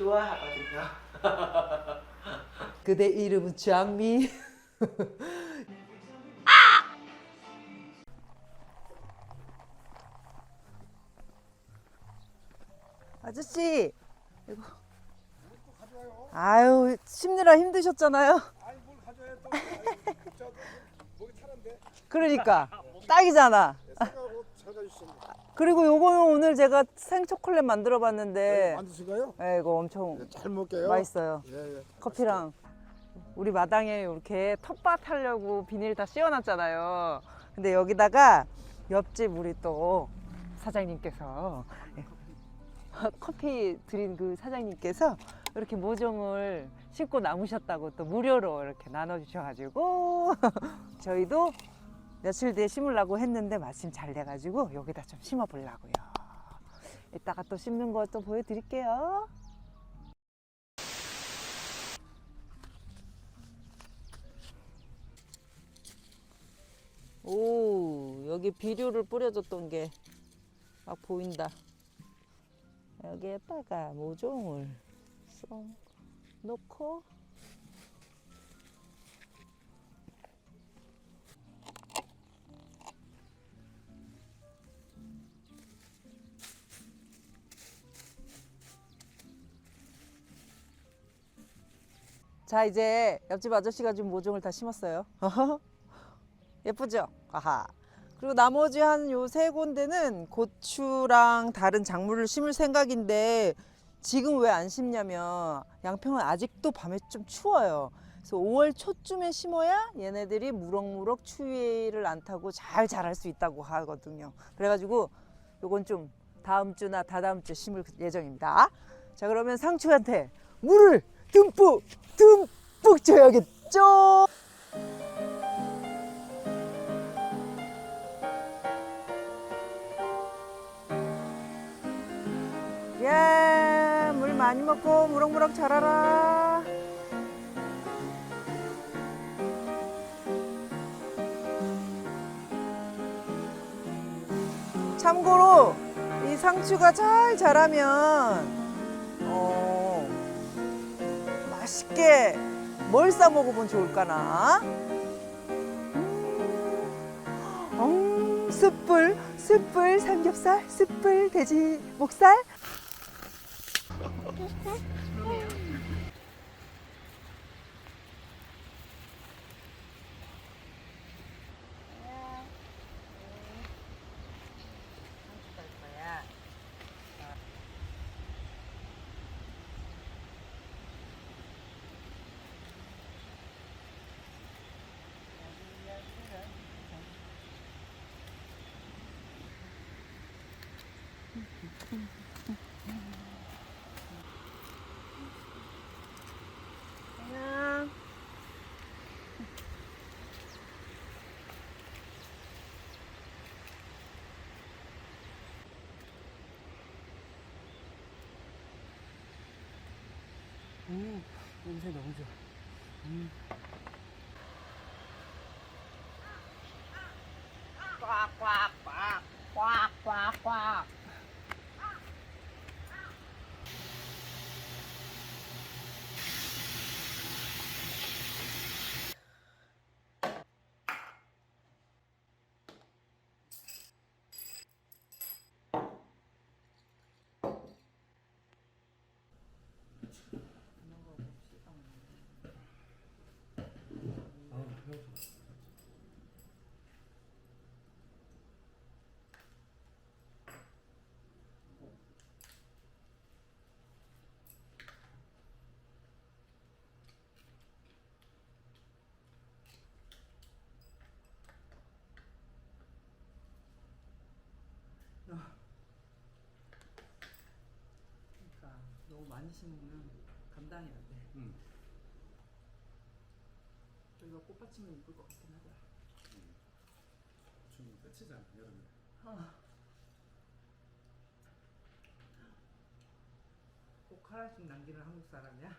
좋아하거든요. 그대 이름은 장미. 아저씨, 이거. 아유 심느라 힘드셨잖아요. 아니 뭘 가져야 또 저도 목이 타는데 그러니까 딱이잖아. 생각하고 잘 가주셨습니다. 그리고 요거는 오늘 제가 생 초콜릿 만들어 봤는데 만드신 거요? 네, 이거 엄청 네, 잘 먹게요. 맛있어요. 예, 예. 커피랑 우리 마당에 이렇게 텃밭 하려고 비닐 다 씌워놨잖아요. 근데 여기다가 옆집 우리 또 사장님께서 예, 커피 드린 그 사장님께서 이렇게 모종을 심고 남으셨다고 또 무료로 이렇게 나눠주셔가지고 저희도 며칠 뒤에 심으려고 했는데 마침 잘 돼가지고 여기다 좀 심어 보려고요. 이따가 또 심는 거 또 보여드릴게요. 오 여기 비료를 뿌려줬던 게 막 보인다 여기에다가 모종을 쏙 놓고 자 이제 옆집 아저씨가 좀 모종을 다 심었어요 예쁘죠? 아하. 그리고 나머지 한 요 세 군데는 고추랑 다른 작물을 심을 생각인데 지금 왜 안 심냐면 양평은 아직도 밤에 좀 추워요. 그래서 5월 초쯤에 심어야 얘네들이 무럭무럭 추위를 안 타고 잘 자랄 수 있다고 하거든요. 그래가지고 요건 좀 다음 주나 다다음 주에 심을 예정입니다. 자 그러면 상추한테 물을 듬뿍 듬뿍 줘야겠죠? 예, 물 많이 먹고 무럭무럭 자라라. 참고로 이 상추가 잘 자라면 맛있게 뭘 싸 먹어보면 좋을까나? 음, 음, 숯불, 숯불 삼겹살, 숯불 돼지 목살. 그냥 음, 냄새 너무 좋아. 음. 꽉꽉꽉꽉꽉꽉. 그러니까 너무 많이 심으면 감당이 안 돼. 음. 여기가 꽃받침은 이쁠 것 같긴 하다. 좀 끝이잖아 여름에. 꼭 하나씩 남기는 한국 사람이야?